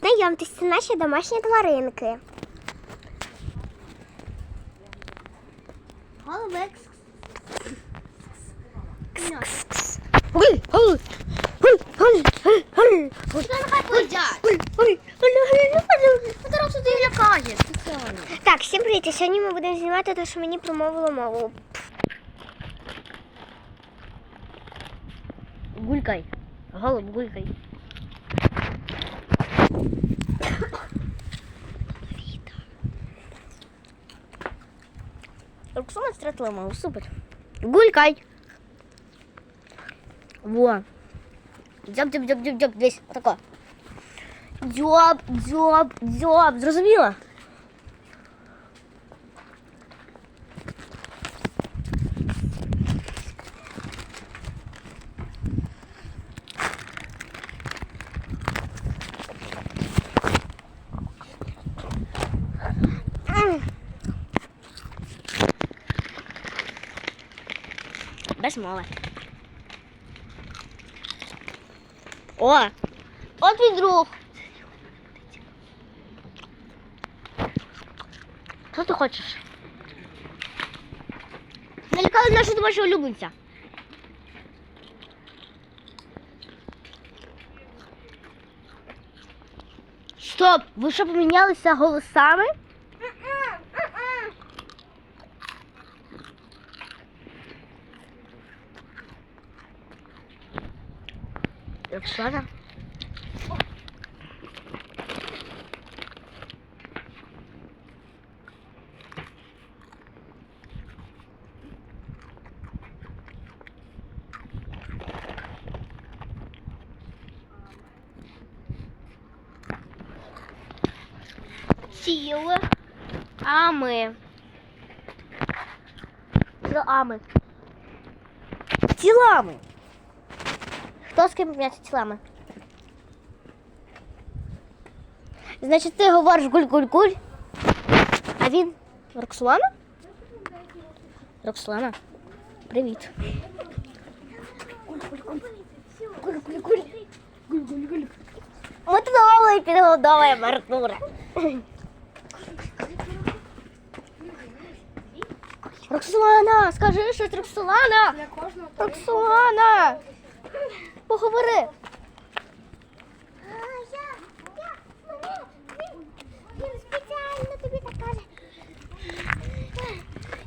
Знайомтесь, це наші домашні тваринки. Спеціально. Так, всім привіт. Сьогодні ми будемо знімати те, що мені промовило мову. Гулькай. Голуб, гулькай. Роксона втратила мову, супер. Гулькай. Во. Дзьоб, дзьоб, дзьоб, дзьоб, дзьоб, десь тако. Дзьоб, дзьоб, дзьоб. Зрозуміла? Без мови. О! От твій друг. Що ти хочеш? Налякали нашого домашнього улюбленця. Стоп! Ви що помінялися голосами? Роксана? Сіли. Ами. Це ами. Тілами. Хто з ким помінявся тілами? Значить, ти говориш гуль-гуль-гуль, а він Роксолана? Роксолана, привіт. Ми тут голою підгодовуємо Артура. Роксолана, скажи щось, Роксолана! Роксолана! Поговори. Він спеціально тобі так каже.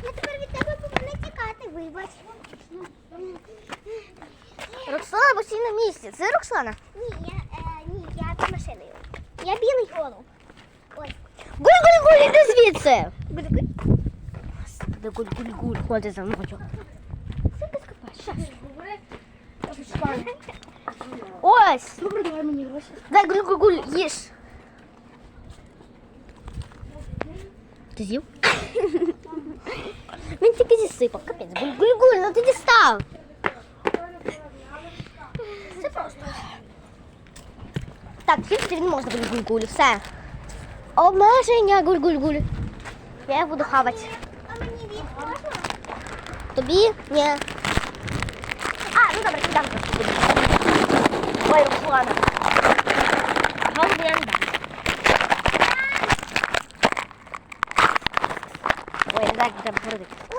Я тепер від тебе повинна тікати, вибач. Роксолана постійно в місці. Це Роксолана? Ні, я, е, ні, я за машиною. Я білий голуб. Ось. Гуль-гуль-гуль, іди звідси. Гуль-гуль. Гуль-гуль-гуль, ходи за мною. Ось. Добре, давай мені гроші. Дай гуль-гуль-гуль, їж. Ти з'їв? Він тільки зісипав. Капець, гуль-гуль-гуль, ну ти дістав. Це просто. Так, їсти не можна гуль-гуль-гуль, все. Обмеження гуль-гуль-гуль. Я їх буду хавати. А мені від можна? Тобі? Ні. Ayúdame, cuidando. Bueno, Juana. Vamos a. Bueno.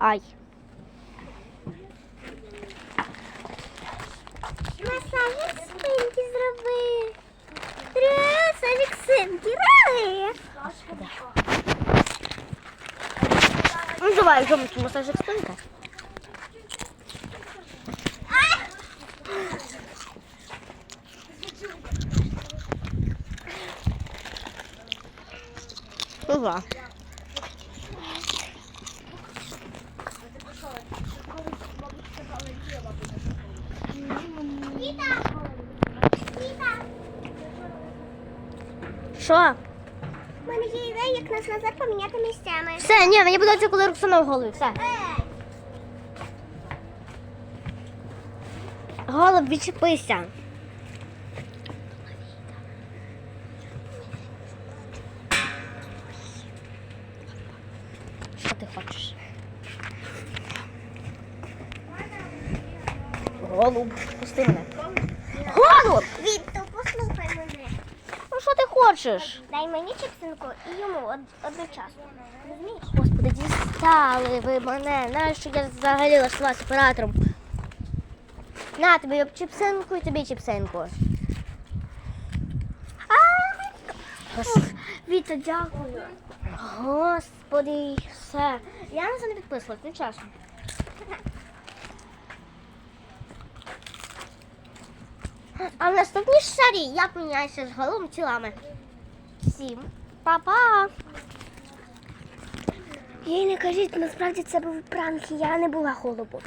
Ай. Масажик спинки зроби. Масажик спинки зроби. Ну давай, зробимо масажик спинка. Ага. Віта! Віта! Що? У мене є ідея, як нас назад поміняти місцями. Все, ні, мені подобається, коли Роксана в голові. Все. Ей! Голуб, відчепися. Що ти хочеш? Голуб, пусти мене. Голуб! Віто, послухай мене. Ну що ти хочеш? Дай мені чіпсинку і йому од- одночасно. Розумієш? Господи, дістали ви мене. Нащо я взагалі лишила з оператором? На тобі чіпсинку і тобі чіпсинку. Віта, дякую. Господи, все. Я на це не підписувалась, не чесно. А в наступній шарі я поміняюся з голим тілами. Всім па-па! Їй не кажіть, насправді це був пранк, я не була голубом.